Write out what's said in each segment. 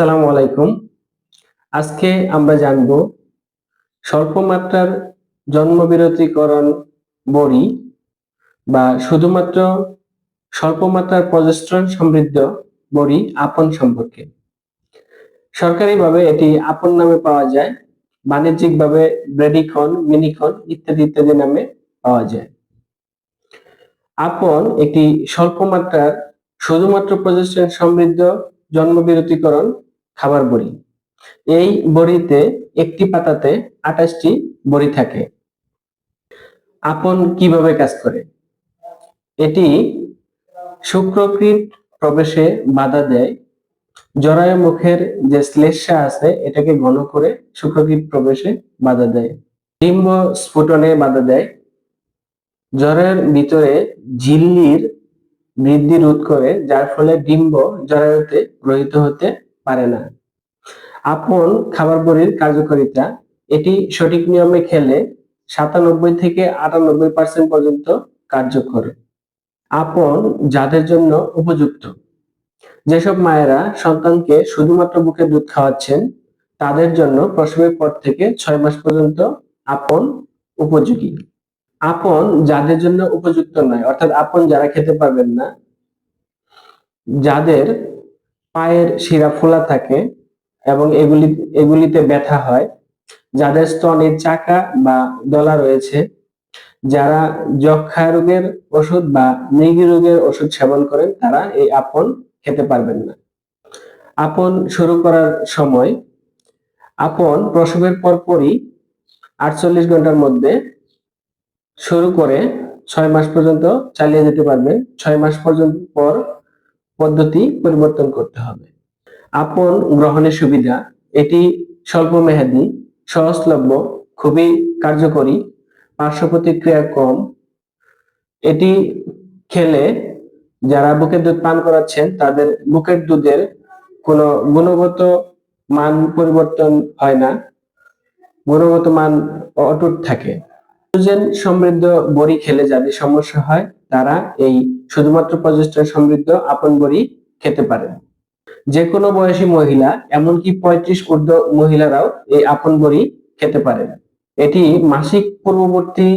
আসসালামু আলাইকুম। আজকে আমরা জানব স্বল্প মাত্রার জন্মবিরতিকরণ বড়ি বা শুধুমাত্র স্বল্প মাত্রার প্রজেস্ট্রন সমৃদ্ধ বড়ি আপন সম্পর্কে। সরকারিভাবে এটি আপন নামে পাওয়া যায়, বাণিজ্যিকভাবে ব্রেডিকন, মিনিকন ইত্যাদি ইত্যাদি নামে পাওয়া যায়। আপন একটি স্বল্পমাত্রার শুধুমাত্র প্রজেস্ট্রন সমৃদ্ধ জন্মবিরতিকরণ খাবার বড়ি। এই বড়িতে একটি পাতাতে আঠাশটি বড়ি থাকে। আপন কীভাবে কাজ করে? এটি শুক্রকৃত প্রবেশে বাধা দেয়। জরায়ু মুখের যে শ্লেষ্মা আছে, এটাকে ঘন করে শুক্রকৃত প্রবেশে বাধা দেয়। ডিম্ব স্ফুটনে বাধা দেয়। জ্বরের ভিতরে ঝিল্লির বৃদ্ধি রোধ করে, যার ফলে ডিম্ব জরায়ুতে গ্রহিত হতে পারে না। আপন খাবার বড়ির কার্যকারিতা, এটি সঠিক নিয়মে খেলে সাতানব্বই থেকে আটানব্বই পার্সেন্ট পর্যন্ত কার্যকর। আপন যাদের জন্য উপযুক্ত। যেসব মায়েরা সন্তানকে শুধুমাত্র বুকে দুধ খাওয়াচ্ছেন, তাদের জন্য প্রসবের পর থেকে ছয় মাস পর্যন্ত আপন উপযোগী। আপন যাদের জন্য উপযুক্ত নয়, অর্থাৎ আপন যারা খেতে পারবেন না, যাদের পায়ের শিরা ফোলা থাকে এবং এগুলি, এগুলিতে ব্যথা হয়। যাদের স্তনের চাকা বা দলা রয়েছে, যারা যক্ষা রোগের ওষুধ বা মৃগী রোগের ওষুধ সেবন করেন, তারা এই আপন খেতে পারবেন না। আপন শুরু করার সময়, আপন প্রসবের পরপরই আটচল্লিশ ঘণ্টার মধ্যে শুরু করে ছয় মাস পর্যন্ত চালিয়ে যেতে পারবে। ছয় মাস পর্যন্ত পর পদ্ধতি পরিবর্তন করতে হবে। আপন গ্রহণের সুবিধা, এটি স্বল্প মেয়াদী, সহজলভ্য, খুবই কার্যকরী, পার্শ্ব প্রতিক্রিয়া কম। এটি খেলে যারা বুকের দুধ পান করাচ্ছেন, তাদের বুকের দুধের কোনো গুণগত মান পরিবর্তন হয় না। গুণগত মান অটুট থাকে। সমৃদ্ধ বড়ি খেলে যাদের সমস্যা হয়, তারা এই শুধুমাত্র প্রজেস্টন সমৃদ্ধ আপন বড়ি খেতে পারেন। যে কোনো বয়সী মহিলা, এমনকি পঁয়ত্রিশ ঊর্ধ্ব মহিলারাও এই আপন বড়ি খেতে পারেন এটি মাসিক পূর্ববর্তী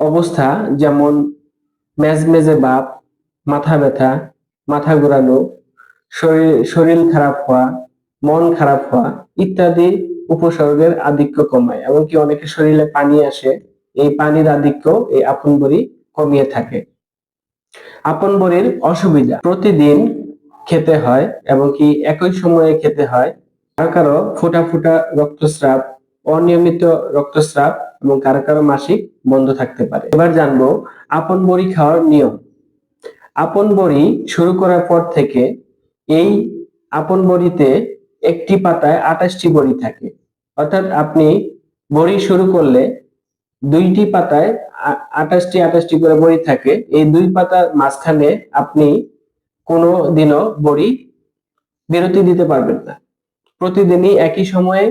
অবস্থা, যেমন মেজমেজে বাপ, মাথা ব্যথা, মাথা ঘোরানো, শরীর শরীর খারাপ হওয়া, মন খারাপ হওয়া ইত্যাদি উপসর্গের আধিক্য কমায়, এমনকি অনেকে শরীরে পানি আসে, এই পানির আধিক্য এই আপন বড়ি কমিয়ে থাকে। আপন বড়ির অসুবিধা, প্রতিদিন খেতে হয় এবং কি একই সময়ে খেতে হয়। কারও কারও ফোটা ফোটা রক্তস্রাব, অনিয়মিত রক্তস্রাব এবং কারও কারও মাসিক বন্ধ থাকতে পারে। এবার জানব আপন বড়ি খাওয়ার নিয়ম। আপন বড়ি শুরু করার পর থেকে এই আপন বড়িতে একটি পাতায় আঠাশটি বড়ি থাকে। অর্থাৎ আপনি বড়ি শুরু করলে দুইটি পাতায় আঠাশটি আঠাশটি করে বড়ি থাকে। এই দুই পাতার মাঝখানে আপনি কোনো দিনও বড়ি বিরতি দিতে পারবেন না। প্রতিদিনই একই সময়ে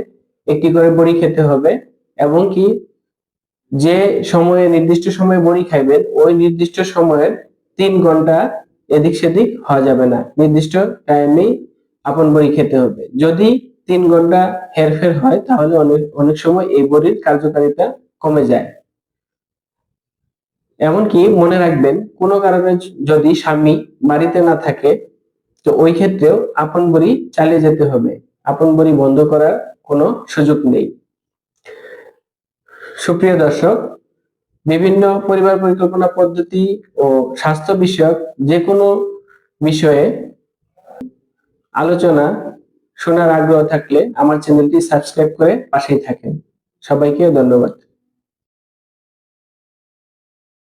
একটি করে বড়ি খেতে হবে এবং কি যে সময়ে, নির্দিষ্ট সময়ে বড়ি খাইবেন, ওই নির্দিষ্ট সময়ের তিন ঘণ্টা এদিক সেদিক হওয়া যাবে না। নির্দিষ্ট টাইমেই আপন বড়ি খেতে হবে। যদি তিন ঘণ্টা হেরফের হয়, তাহলে অনেক অনেক সময় এই বড়ির কার্যকারিতা কমে যায়। এমনকি মনে রাখবেন, কোনো কারণে যদি স্বামী বাড়িতে না থাকে, তো ওই ক্ষেত্রেও আপন বড়ি চালিয়ে যেতে হবে। আপন বড়ি বন্ধ করার কোনো সুযোগ নেই। সুপ্রিয় দর্শক, বিভিন্ন পরিবার পরিকল্পনা পদ্ধতি ও স্বাস্থ্য বিষয়ক যে কোনো বিষয়ে আলোচনা শোনার আগ্রহ থাকলে আমার চ্যানেলটি সাবস্ক্রাইব করে পাশেই থাকেন। সবাইকে ধন্যবাদ।